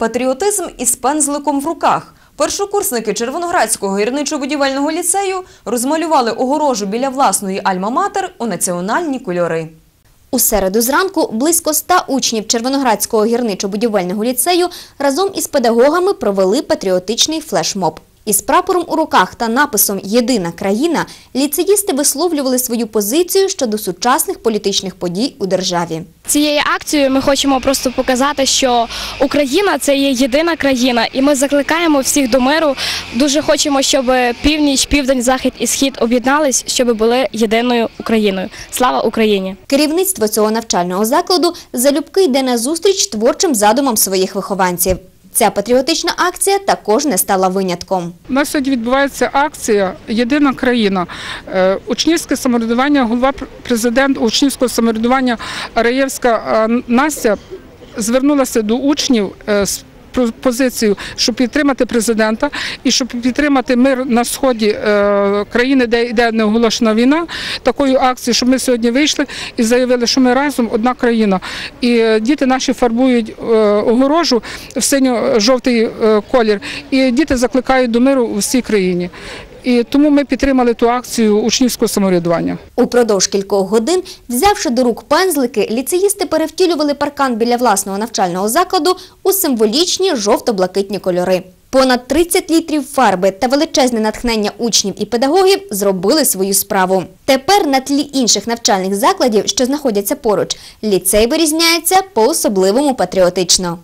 Патріотизм із пензликом в руках. Першокурсники Червоноградського гірничо-будівельного ліцею розмалювали огорожу біля власної альма-матер у національні кольори. У середу зранку близько ста учнів Червоноградського гірничо-будівельного ліцею разом із педагогами провели патріотичний флешмоб. Із прапором у руках та написом Єдина країна ліцеїсти висловлювали свою позицію щодо сучасних політичних подій у державі. Цією акцією ми хочемо просто показати, що Україна це є єдина країна, і ми закликаємо всіх до миру. Дуже хочемо, щоб північ, південь, захід і схід об'єднались, щоб були єдиною Україною. Слава Україні! Керівництво цього навчального закладу залюбки йде на зустріч творчим задумам своїх вихованців. Ця патріотична акція також не стала винятком. У нас сьогодні відбувається акція Єдина країна. Е, Учнівське самоврядування, голова президент учнівського самоврядування Раєвська Настя звернулася до учнів е, з пропозицією, щоб підтримати президента і щоб підтримати мир на сході е, країни, де йде неоголошена війна. Такою акцією, щоб ми сьогодні вийшли і заявили, що ми разом одна країна. І е, діти наші фарбують е, огорожу в синьо-жовтий колір, і діти закликають до миру у всій країні. І тому ми підтримали ту акцію учнівського самоврядування. Упродовж кількох годин, взявши до рук пензлики, ліцеїсти перевтілювали паркан біля власного навчального закладу у символічні жовто-блакитні кольори. Понад 30 літрів фарби та величезне натхнення учнів і педагогів зробили свою справу. Тепер на тлі інших навчальних закладів, що знаходяться поруч, ліцей вирізняється по-особливому патріотично.